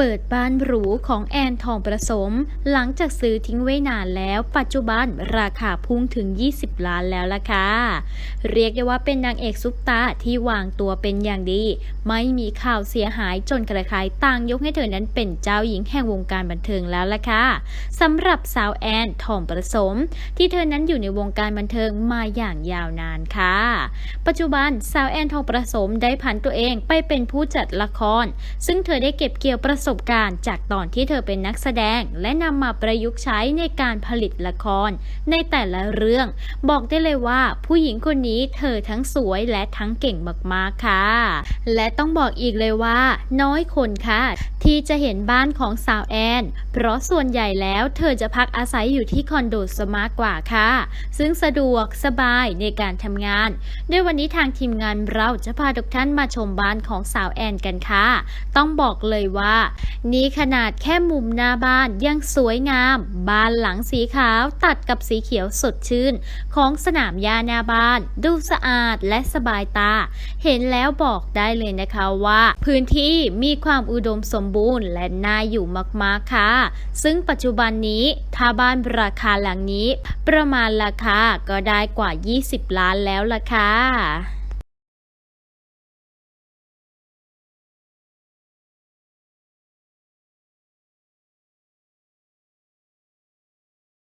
เปิดบ้านหรูของแอนทองประสม หลังจากซื้อทิ้งไว้นานแล้ว ปัจจุบันราคาพุ่งถึง 20 ล้านแล้วล่ะค่ะ เรียกได้ว่าเป็นนางเอกซุปตาที่วางตัวเป็นอย่างดี ไม่มีข่าวเสียหายจนใครๆต่างยกให้เธอนั้นเป็นเจ้าหญิงแห่งวงการบันเทิงแล้วล่ะค่ะสำหรับสาวแอนทองประสม ที่เธอนั้นอยู่ในวงการบันเทิงมาอย่างยาวนานค่ะ ปัจจุบันสาวแอนทองประสมได้ผันตัวเองไปเป็นผู้จัดละคร ซึ่งเธอได้เก็บเกี่ยวประสบการณ์จากตอนที่เธอเป็นนักแสดง และนำมาประยุกต์ใช้ในการผลิตละคร ในแต่ละเรื่อง บอกได้เลยว่าผู้หญิงคนนี้เธอทั้งสวยและทั้งเก่งมากๆค่ะ และต้องบอกอีกเลยว่า น้อยคนค่ะ ที่จะเห็นบ้านของสาวแอน เพราะส่วนใหญ่แล้วเธอจะพักอาศัยอยู่ที่คอนโดซะมากกว่าค่ะ ซึ่งสะดวกสบายในการทำงาน ด้วยวันนี้ทางทีมงานเราจะพาทุกท่านมาชมบ้านของสาวแอนกันค่ะ ต้องบอกเลยว่า นี่ขนาดแค่มุมหน้าบ้านยังสวยงามบ้านหลังสีขาวตัดกับสีเขียวสดชื่น ของสนามหญ้าหน้าบ้าน ดูสะอาดและสบายตา เห็นแล้วบอกได้เลยนะคะว่า พื้นที่มีความอุดมสมบูรณ์และน่าอยู่มากๆค่ะ ซึ่งปัจจุบันนี้ถ้าบ้านราคาหลังนี้ ประมาณราคาก็ได้กว่า 20 ล้านแล้วล่ะค่ะ